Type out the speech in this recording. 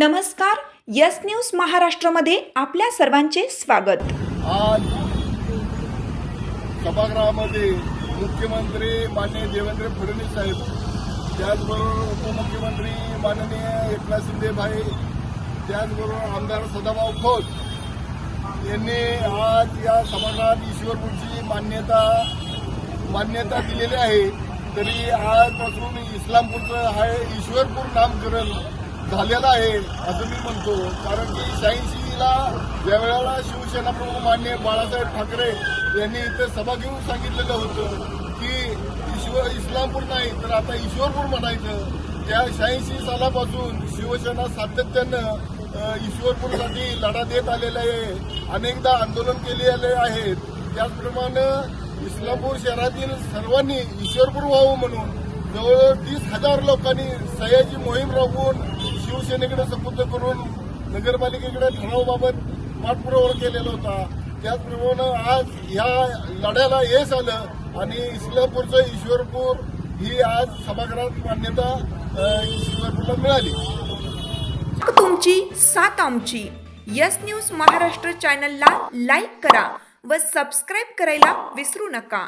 नमस्कार yes news महाराष्ट्रामध्ये आपल्या सर्वांचे स्वागत. आज सभागृहामध्ये मुख्यमंत्री माननीय देवेंद्र फडणवीस साहेब त्याचबरोबर उपमुख्यमंत्री माननीय एकनाथ शिंदे भाई त्याचबरोबर आमदार सदाभाऊ खोत यांनी आज या सभागृहात ईश्वरपूरची मान्यता मान्यता दिलेली आहे. तरी आजपासून इस्लामपूरचं आहे ईश्वरपूर नामकरण. झालेला आहे असं मी म्हणतो. कारण की शहाऐंशीला ज्या वेळेला शिवसेना प्रमुख मान्य बाळासाहेब ठाकरे यांनी इथे सभा घेऊन सांगितलेलं होतं की ईश्वर इस्लामपूर नाही तर आता ईश्वरपूर म्हणायचं. त्या शहाऐंशी सालापासून शिवसेना सातत्यानं ईश्वरपूरसाठी लढा देत आलेला आहे. अनेकदा आंदोलन केलेले आहेत. त्याचप्रमाणे इस्लामपूर शहरातील सर्वांनी ईश्वरपूर व्हावं म्हणून जवळ तीस हजार लोकांनी सह्याची मोहीम राबवून शिवसेनेकडे सपूर्द करून नगरपालिकेकडे ठरावाबाबत पाठपुरावा केलेला होता. त्याचप्रमाणे आज या लढ्याला यश आलं आणि इस्लामपूरचं ईश्वरपूर ही आज सभागृहात मान्यता अ, ईश्वरपूरला मिळाली. तुमची सात आमची. यस न्यूज महाराष्ट्र चॅनलला लाईक करा व सबस्क्राईब करायला विसरू नका.